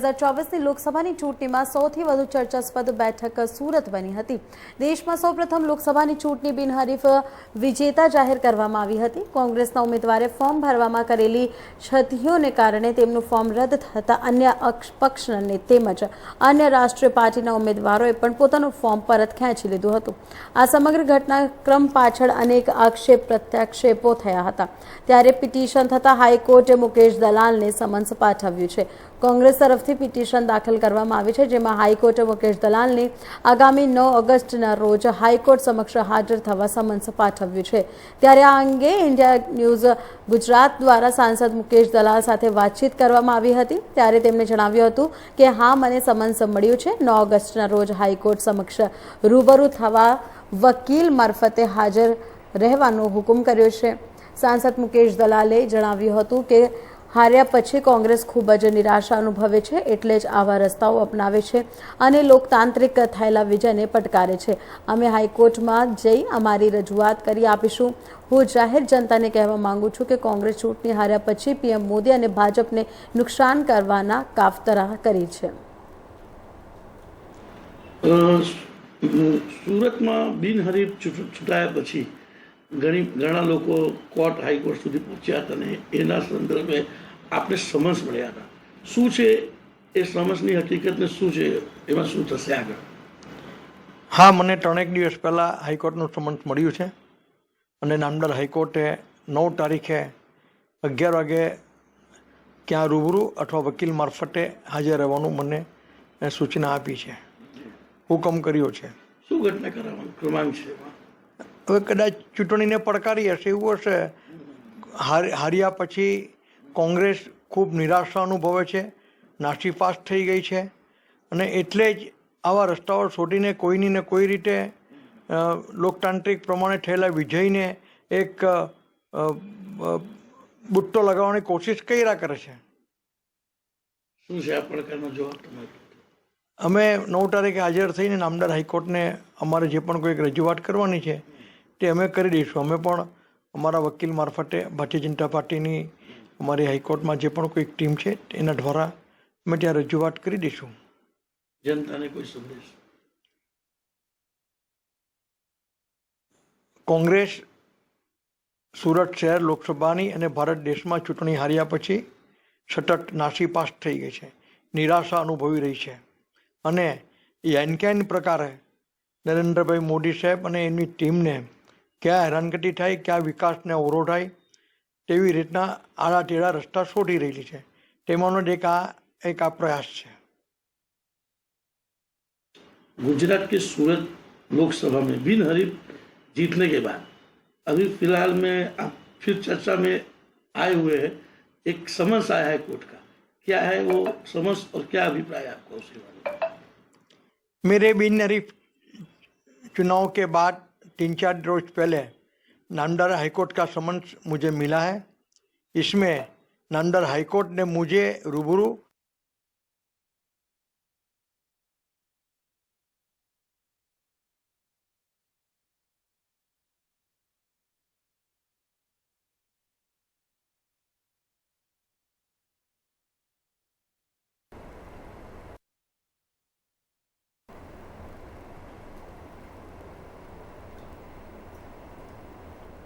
હજાર ચોવીસની લોકસભાની ચૂંટણીમાં સૌથી વધુ ચર્ચાસ્પદ બેઠક સુરત બની હતી. દેશમાં સૌપ્રથમ લોકસભાની ચૂંટણી બિનહરીફ વિજેતા જાહેર કરવામાં આવી હતી. કોંગ્રેસના ઉમેદવારે ફોર્મ ભરવામાં કરેલી ક્ષતિઓને કારણે તેમનું ફોર્મ રદ થતાં અન્ય પક્ષને તેમજ અન્ય રાષ્ટ્રીય પાર્ટીના ઉમેદવારોએ પણ પોતાનું ફોર્મ પરત ખેંચી લીધું હતું. આ સમગ્ર ઘટનાક્રમ પાછળ અનેક આક્ષેપ, પ્રત્યાક્ષેપો થયા હતા. ત્યારે પિટિશન થતાં હાઈકોર્ટે મુકેશ દલાલને સમન્સ પાઠવ્યું છે. કોંગ્રેસ તરફથી પિટિશન દાખલ કરવામાં આવી છે, જેમાં હાઈકોર્ટે મુકેશ દલાલને આગામી નવ ઓગસ્ટના રોજ હાઈકોર્ટ સમક્ષ હાજર થવા સમન્સ પાઠવ્યું છે. ત્યારે આ અંગે ઇન્ડિયા ન્યૂઝ ગુજરાત દ્વારા સાંસદ મુકેશ દલાલ સાથે વાતચીત કરવામાં આવી હતી. ત્યારે તેમણે જણાવ્યું હતું કે, હા, મને સમન્સ મળ્યું છે. નવ ઓગસ્ટના રોજ હાઈકોર્ટ સમક્ષ રૂબરૂ થવા વકીલ મારફતે હાજર રહેવાનો હુકમ કર્યો છે. સાંસદ મુકેશ દલાલે જણાવ્યું હતું કે હાર્યા પછી કોંગ્રેસ ખૂબ જ નિરાશા અનુભવે છે, એટલે જ આવા રસ્તાઓ અપનાવે છે અને લોકતાંત્રિક થયેલા વિજયને પડકારે છે. અમે હાઈકોર્ટમાં જઈ અમારી રજૂઆત કરી આપીશું. હું જાહેર જનતાને કહેવા માંગુ છું કે કોંગ્રેસ ચૂંટણી હાર્યા પછી પીએમ મોદી અને ભાજપને નુકસાન કરવાના કાફતરા કરી છે. સુરતમાં બિનહરીફ ચૂંટાયા પછી ઘણી ઘણા લોકો કોર્ટ હાઈકોર્ટ સુધી પહોંચ્યા હતા અને એના સંદર્ભે આપણે સમન્સ મળ્યા હતા. શું છે એ સમન્સની હકીકતને શું છે? એમાં શું થશે આગળ? હા મને ત્રણેક દિવસ પહેલાં હાઈકોર્ટનું સમન્સ મળ્યું છે અને નામદાર હાઈકોર્ટે નવ તારીખે અગિયાર વાગે ક્યાં રૂબરૂ અથવા વકીલ મારફતે હાજર રહેવાનું મને સૂચના આપી છે. હુકમ કર્યો છે. શું ઘટના કરાવવાનું? ક્રમાંક છે? હવે કદાચ ચૂંટણીને પડકારી હશે એવું હશે. હાર હાર્યા પછી કોંગ્રેસ ખૂબ નિરાશા અનુભવે છે નાસીપાસ થઈ ગઈ છે અને એટલે જ આવા રસ્તાઓ છોડીને કોઈની ને કોઈ રીતે લોકતાંત્રિક પ્રમાણે થયેલા વિજયને એક બુટ્ટો લગાવવાની કોશિશ કર્યા કરે છે. શું છે આ પડકારનો જવાબ તમારો? અમે નવ તારીખે હાજર થઈને નામદાર હાઈકોર્ટને અમારે જે પણ કોઈક રજૂઆત કરવાની છે તે અમે કરી દઈશું. અમે પણ અમારા વકીલ મારફતે ભારતીય જનતા પાર્ટીની અમારી હાઈકોર્ટમાં જે પણ કોઈક ટીમ છે એના દ્વારા અમે ત્યાં રજૂઆત કરી દઈશું. જનતાને કોઈ સંદેશ? કોંગ્રેસ સુરત શહેર લોકસભાની અને ભારત દેશમાં ચૂંટણી હાર્યા પછી સતત નાસીપાસ થઈ ગઈ છે. નિરાશા અનુભવી રહી છે. અને એનકેન પ્રકારે નરેન્દ્રભાઈ મોદી સાહેબ અને એમની ટીમને ક્યાં હેરાનગતિ થાય ક્યાં વિકાસને અવરોધાય તેવી રીતના આડા ટેડા રસ્તા શોધી રહેલી છે તેમાંનો જ એક આ એક આ પ્રયાસ છે गुजरात के सूरत लोकसभा में बिन हरीफ जीतने के बाद अभी फिलहाल में आप फिर चर्चा में आए हुए हैं एक समन्स आया है कोर्ट का क्या है वो समन्स और क्या अभिप्राय है आपका उसके बारे में मेरे बिन हरीफ चुनाव के बाद तीन चार रोज पहले नामदार हाईकोर्ट का समन्स मुझे मिला है इसमें नामदार हाईकोर्ट ने मुझे रूबरू